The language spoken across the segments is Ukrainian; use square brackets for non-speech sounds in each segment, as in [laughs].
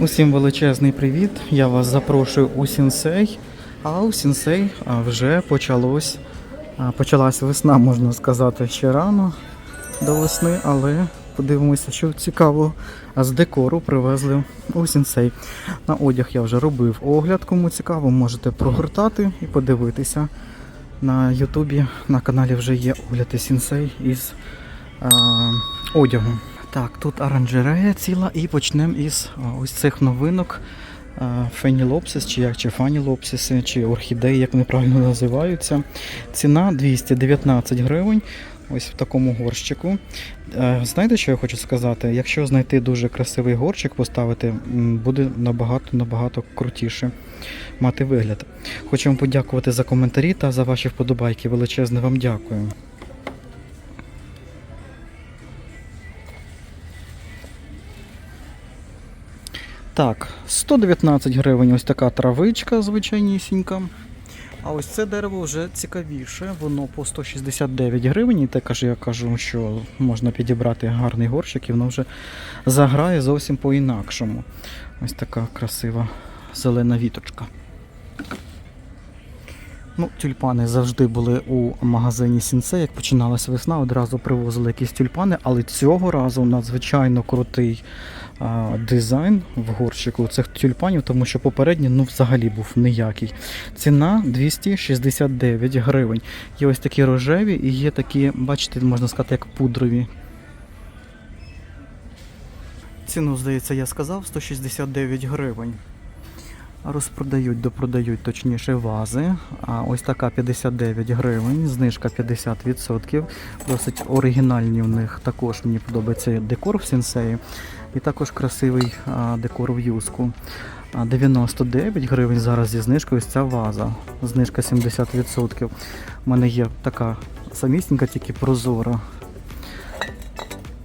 Усім величезний привіт! Я вас запрошую у Сінсей. А у Сінсей вже почалось, почалась весна, можна сказати, ще рано до весни, але подивимося, що цікаво з декору привезли у Сінсей. На одяг я вже робив огляд, кому цікаво, можете прогортати і подивитися. На Ютубі на каналі вже є огляди Сінсей із а, одягу. Так, тут оранжерея ціла і почнемо із ось цих новинок. Фенілопсис, чи як, чи фанілопсиси, чи орхідеї, як вони правильно називаються. Ціна 219 гривень. Ось в такому горщику. Знаєте, що я хочу сказати? Якщо знайти дуже красивий горщик, поставити, буде набагато набагато крутіше мати вигляд. Хочу вам подякувати за коментарі та за ваші вподобайки. Величезне вам дякую. Так, 119 гривень ось така травичка звичайнісінька. А ось це дерево вже цікавіше, воно по 169 гривень. І також я кажу, що можна підібрати гарний горщик і воно вже заграє зовсім по-інакшому. Ось така красива зелена віточка. Ну, тюльпани завжди були у магазині Сінце. Як починалася весна, одразу привозили якісь тюльпани, але цього разу надзвичайно крутий а, дизайн в горщику цих тюльпанів, тому що попередній ну, взагалі був ніякий. Ціна 269 гривень. Є ось такі рожеві і є такі, бачите, можна сказати, як пудрові. Ціну, здається, я сказав 169 гривень. Розпродають, допродають точніше вази. А ось така 59 гривень, знижка 50%. Досить оригінальні в них також мені подобається декор в сенсеї. І також красивий декор в юску. А, 99 гривень зараз зі знижкою ось ця ваза. Знижка 70%. У мене є така самісінька, тільки прозора.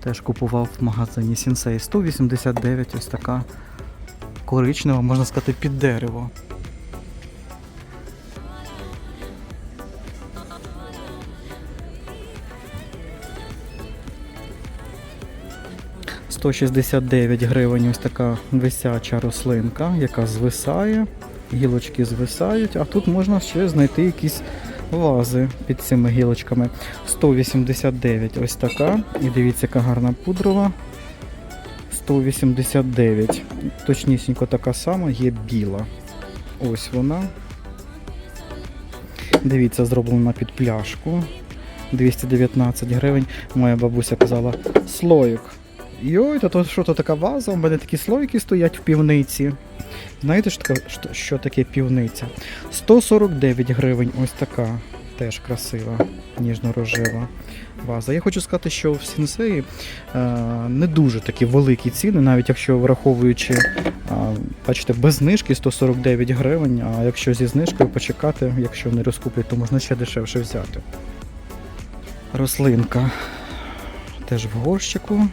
Теж купував в магазині Сінсей 189, ось така коричнева, можна сказати, під дерево. «169 гривень ось така висяча рослинка, яка звисає, гілочки звисають, а тут можна ще знайти якісь вази під цими гілочками. 189 ось така. І дивіться, яка гарна пудрова. 189. Точнісінько така сама, є біла. Ось вона. Дивіться, зроблена під пляшку. 219 гривень. Моя бабуся казала слоїк. Йой, то, то що то така ваза? У мене такі слойки стоять в півниці. Знаєте, що таке, що, що таке півниця? 149 гривень, ось така. Теж красива, ніжно-рожева ваза. Я хочу сказати, що в сінсеї е, не дуже такі великі ціни, навіть якщо враховуючи, е, бачите, без знижки 149 гривень, а якщо зі знижкою почекати, якщо не розкуплять, то можна ще дешевше взяти. Рослинка теж в горщику.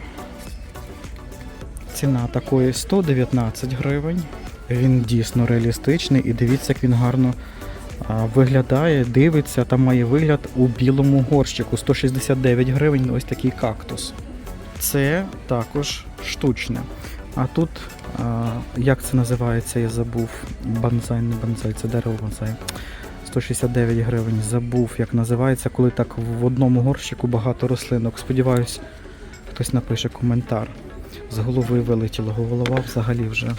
Ціна такої 119 гривень. Він дійсно реалістичний і дивіться, як він гарно виглядає, дивиться, там має вигляд у білому горщику. 169 гривень ось такий кактус. Це також штучне. А тут, як це називається, я забув. Банзай, не банзай, це дерево банзай. 169 гривень. Забув, як називається, коли так в одному горщику багато рослинок. Сподіваюсь, хтось напише коментар. З голови вилетіло, голова взагалі вже.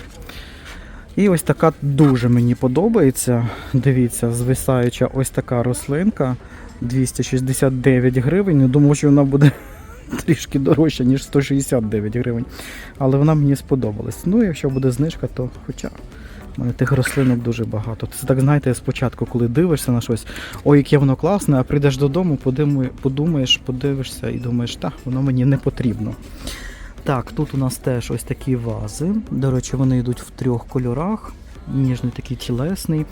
І ось така дуже мені подобається. Дивіться, звисаюча ось така рослинка 269 гривень. Не думав, що вона буде [laughs] трішки дорожча, ніж 169 гривень. Але вона мені сподобалась. Ну, якщо буде знижка, то хоча. У мене тих рослинок дуже багато. Це так знаєте, спочатку, коли дивишся на щось, ой, яке воно класне, а прийдеш додому, подумаєш, подивишся і думаєш, так, воно мені не потрібно. Так, тут у нас теж ось такі вази. До речі, вони йдуть в трьох кольорах. Ніжний такий тілесний.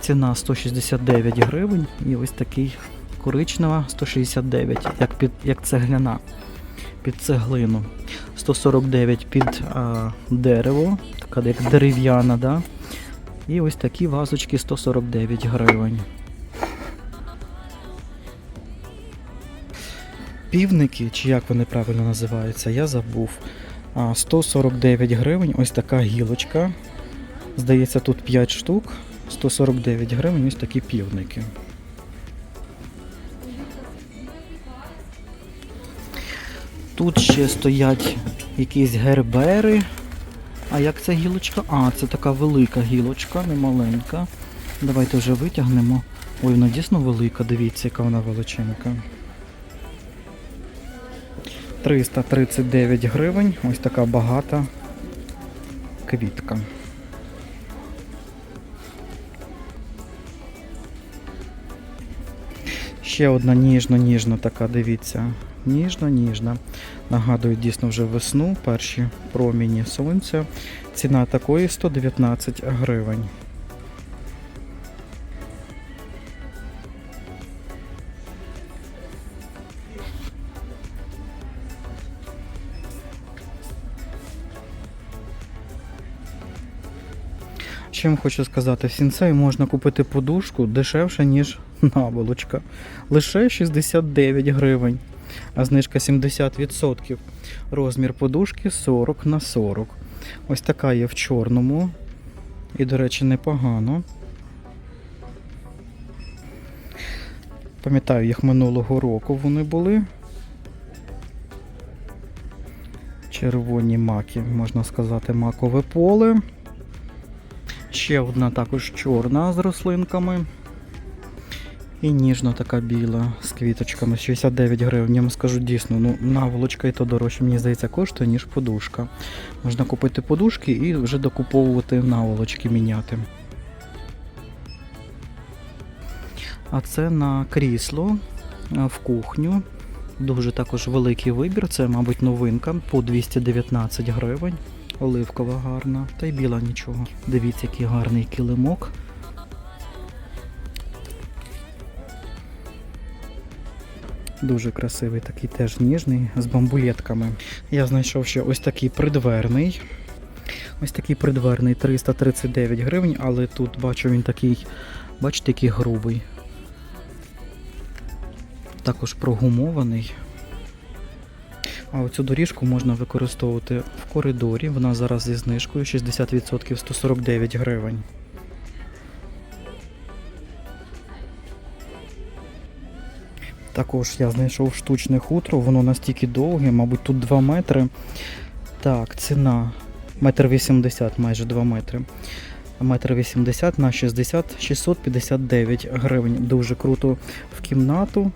Ціна 169 гривень. І ось такий коричнева 169, як, під, як цегляна. Під цеглину. 149 під а, дерево, така як дерев'яна, да? І ось такі вазочки 149 гривень. Півники, чи як вони правильно називаються, я забув. 149 гривень. Ось така гілочка. Здається, тут 5 штук. 149 гривень, ось такі півники. Тут ще стоять якісь гербери. А як ця гілочка? А, це така велика гілочка, не маленька. Давайте вже витягнемо. Ой, вона дійсно велика, дивіться, яка вона величенька. 339 гривень. Ось така багата квітка. Ще одна ніжно-ніжна така, дивіться. Ніжно-ніжна. Нагадую дійсно вже весну, перші проміні сонця. Ціна такої 119 гривень. Чим хочу сказати, в сінцей можна купити подушку дешевше, ніж [laughs] наволочка. Лише 69 гривень, а знижка 70%. Розмір подушки 40 на 40. Ось така є в чорному. І, до речі, непогано. Пам'ятаю, їх минулого року вони були. Червоні маки, можна сказати, макове поле. Ще одна також чорна з рослинками. І ніжна така біла з квіточками. 69 гривень. Я вам скажу дійсно, ну наволочка і то дорожче, мені здається, коштує, ніж подушка. Можна купити подушки і вже докуповувати наволочки міняти. А це на крісло в кухню. Дуже також великий вибір. Це, мабуть, новинка по 219 гривень. Оливкова гарна, та й біла нічого. Дивіться, який гарний килимок. Дуже красивий, такий теж ніжний, з бамбулетками. Я знайшов ще ось такий придверний. Ось такий придверний 339 гривень, але тут бачу він такий, бачите, який грубий. Також прогумований. А оцю доріжку можна використовувати в коридорі. Вона зараз зі знижкою 60% 149 гривень. Також я знайшов штучне хутро, воно настільки довге, мабуть, тут 2 метри. Так, ціна метр 80, майже 2 метри. Метр 80 на 60 659 гривень. Дуже круто в кімнату.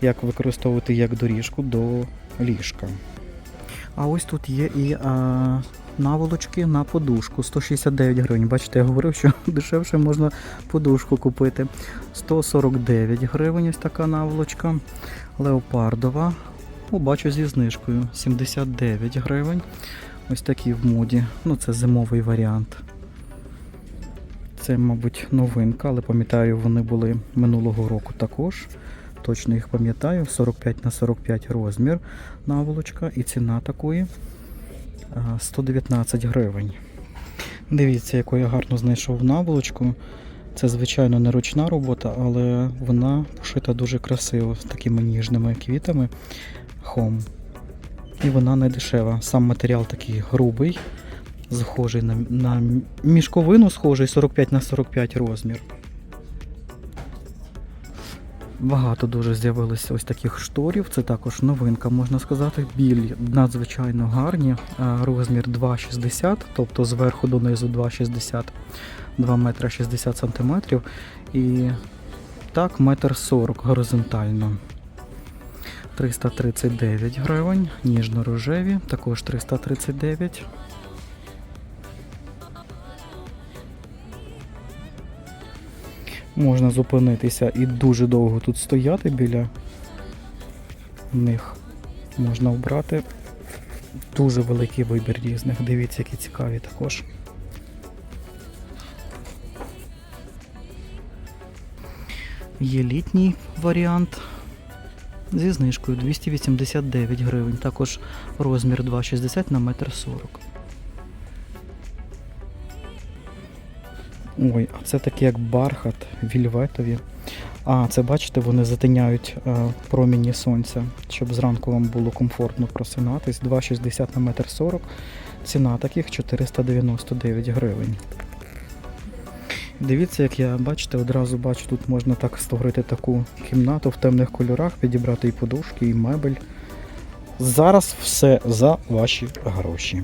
Як використовувати як доріжку до ліжка. А ось тут є і а, наволочки на подушку 169 гривень. Бачите, я говорив, що [laughs] дешевше можна подушку купити. 149 гривень ось така наволочка. Леопардова. О, бачу зі знижкою 79 гривень. Ось такі в моді. Ну, це зимовий варіант. Це, мабуть, новинка, але пам'ятаю, вони були минулого року також. Точно їх пам'ятаю, 45 на 45 розмір наволочка і ціна такої 119 гривень. Дивіться, яку я гарно знайшов наволочку. Це, звичайно, не ручна робота, але вона пошита дуже красиво з такими ніжними квітами. Хом. І вона не дешева. Сам матеріал такий грубий, схожий на, на мішковину, схожий 45 на 45 розмір. Багато дуже з'явилося ось таких шторів. Це також новинка, можна сказати. Білі надзвичайно гарні. Розмір 2,60, тобто зверху донизу 2,60, 2 метри 60 сантиметрів. І так, метр 40 горизонтально. 339 гривень, ніжно-рожеві, також 339. Можна зупинитися і дуже довго тут стояти біля них. Можна обрати дуже великий вибір різних. Дивіться, які цікаві також. Є літній варіант зі знижкою 289 гривень. Також розмір 2,60 на 1,40 м. Ой, а це такі як бархат, вільветові. А, це бачите, вони затиняють е, проміні сонця, щоб зранку вам було комфортно просинатись. 2,60 на метр 40. Ціна таких 499 гривень. Дивіться, як я бачите, одразу бачу, тут можна так створити таку кімнату в темних кольорах, підібрати і подушки, і мебель. Зараз все за ваші гроші.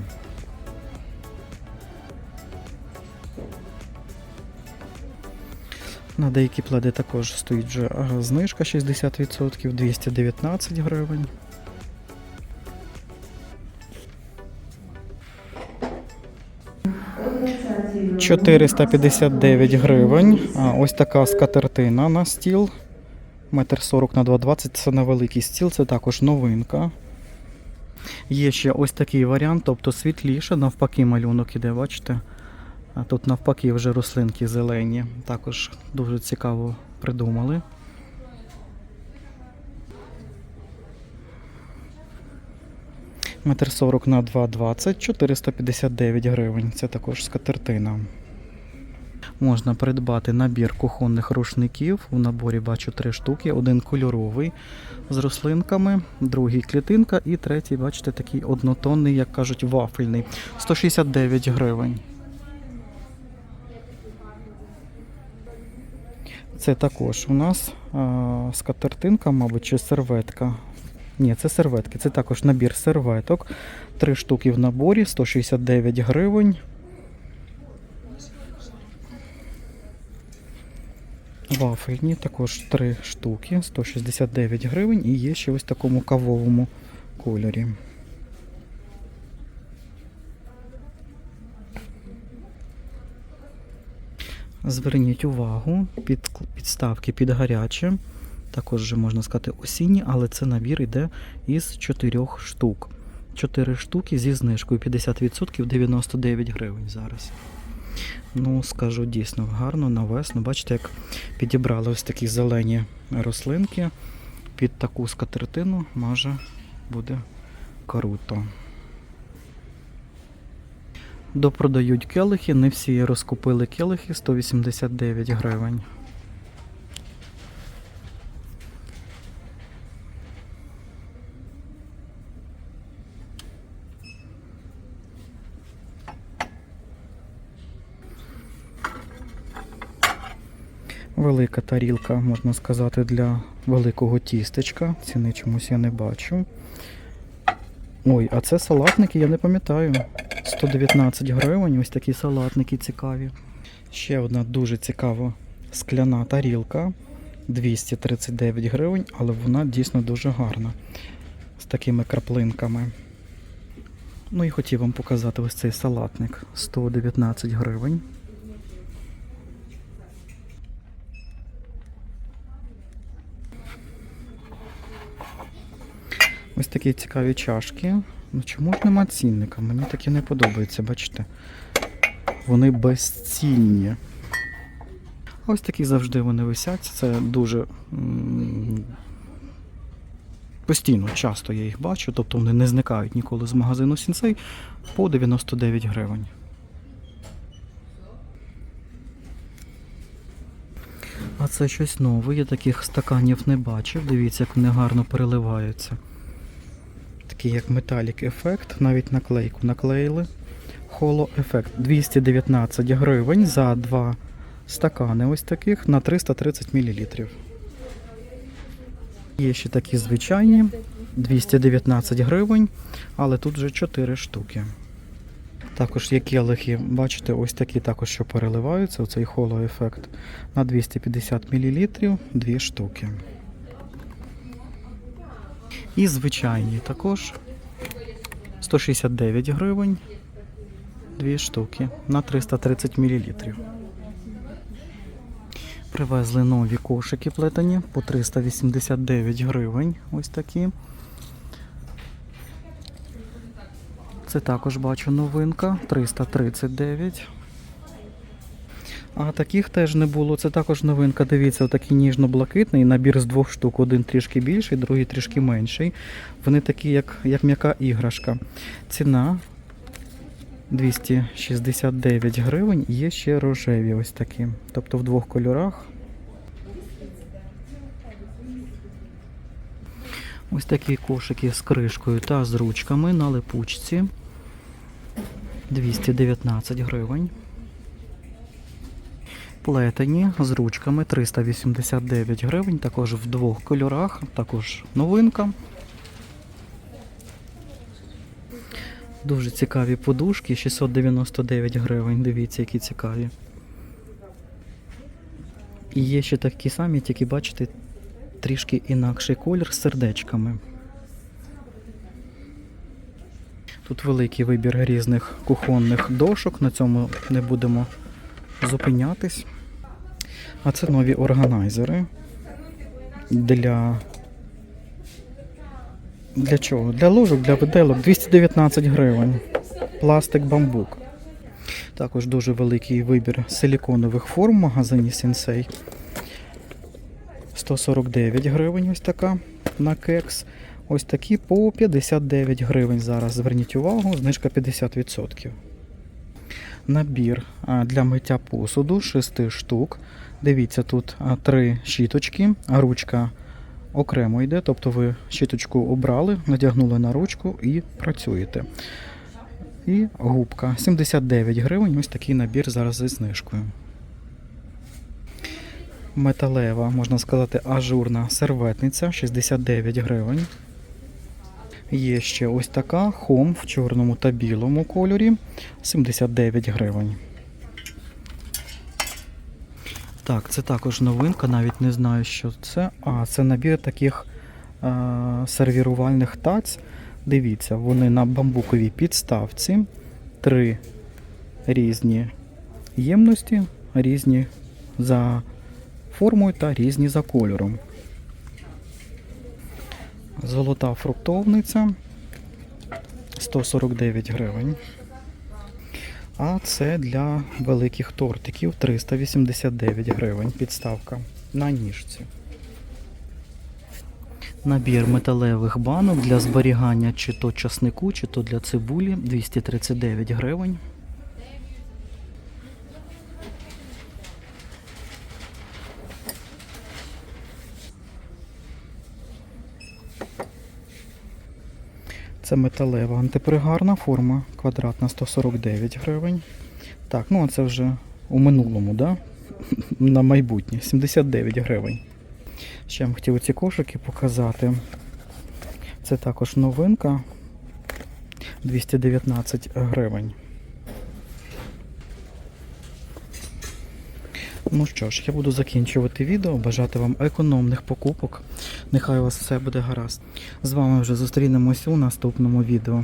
На деякі пледи також стоїть вже знижка 60%, 219 гривень. 459 гривень. Ось така скатертина на стіл. Метр 40 на 2,20 це на великий стіл, це також новинка. Є ще ось такий варіант, тобто світліше, навпаки, малюнок іде, бачите? А тут навпаки вже рослинки зелені. Також дуже цікаво придумали. Метр 40 на 2,20, 459 гривень. Це також скатертина. Можна придбати набір кухонних рушників. У наборі бачу три штуки. Один кольоровий з рослинками, другий клітинка і третій, бачите, такий однотонний, як кажуть, вафельний. 169 гривень. Це також у нас а, скатертинка, мабуть, чи серветка. Ні, це серветки. Це також набір серветок. Три штуки в наборі, 169 гривень. Вафельні також три штуки, 169 гривень. І є ще ось в такому кавовому кольорі. Зверніть увагу, під, підставки під гаряче. Також можна сказати осінні, але це набір йде із 4 штук. 4 штуки зі знижкою 50% 99 гривень зараз. Ну, скажу дійсно гарно на весну. Бачите, як підібрали ось такі зелені рослинки під таку скатертину, може буде круто. Допродають келихи, не всі розкупили келихи 189 гривень. Велика тарілка, можна сказати, для великого тістечка. Ціни чомусь я не бачу. Ой, а це салатники, я не пам'ятаю. 119 гривень, ось такі салатники цікаві. Ще одна дуже цікава скляна тарілка. 239 гривень, але вона дійсно дуже гарна. З такими краплинками. Ну і хотів вам показати ось цей салатник. 119 гривень. Ось такі цікаві чашки. Ну чому ж нема цінника? Мені таке не подобається, бачите? Вони безцінні. Ось такі завжди вони висять. Це дуже постійно, часто я їх бачу, тобто вони не зникають ніколи з магазину Сінсей по 99 гривень. А це щось нове, я таких стаканів не бачив. Дивіться, як вони гарно переливаються. Такий як металік ефект, навіть наклейку наклеїли. Холо ефект 219 гривень за два стакани ось таких на 330 мл. Є ще такі звичайні 219 гривень, але тут вже 4 штуки. Також є келихи, бачите, ось такі також, що переливаються, оцей холо ефект на 250 мл, 2 штуки. І звичайні також 169 гривень, 2 штуки на 330 мл. Привезли нові кошики плетені по 389 гривень. Ось такі. Це також бачу новинка 339. А таких теж не було. Це також новинка. Дивіться, такий ніжно-блакитний набір з двох штук. Один трішки більший, другий трішки менший. Вони такі, як як м'яка іграшка. Ціна 269 гривень, є ще рожеві ось такі. Тобто в двох кольорах. Ось такі кошики з кришкою та з ручками на липучці. 219 гривень. Плетені з ручками 389 гривень, також в двох кольорах, також новинка. Дуже цікаві подушки, 699 гривень. Дивіться, які цікаві. І є ще такі самі, тільки бачите, трішки інакший колір з сердечками. Тут великий вибір різних кухонних дошок, на цьому не будемо зупинятись. А це нові органайзери для. Для чого? Для ложок, для виделок 219 гривень. Пластик бамбук. Також дуже великий вибір силіконових форм в магазині Sensei. 149 гривень ось така на кекс. Ось такі по 59 гривень зараз. Зверніть увагу, знижка 50%. Набір для миття посуду 6 штук. Дивіться, тут три щіточки, ручка окремо йде, тобто ви щіточку обрали, надягнули на ручку і працюєте. І губка 79 гривень. Ось такий набір зараз зі знижкою. Металева, можна сказати, ажурна серветниця 69 гривень. Є ще ось така хом в чорному та білому кольорі 79 гривень. Так, це також новинка, навіть не знаю, що це. А, це набір таких а, сервірувальних тац. Дивіться, вони на бамбуковій підставці. Три різні ємності, різні за формою та різні за кольором. Золота фруктовниця 149 гривень. А це для великих тортиків 389 гривень. Підставка на ніжці. Набір металевих банок для зберігання чи то часнику, чи то для цибулі 239 гривень. Це металева антипригарна форма, квадратна 149 гривень. Так, ну а це вже у минулому, да? [laughs] на майбутнє 79 гривень. Ще я вам хотів ці кошики показати. Це також новинка 219 гривень. Ну що ж, я буду закінчувати відео. Бажати вам економних покупок. Нехай у вас все буде гаразд. З вами вже зустрінемось у наступному відео.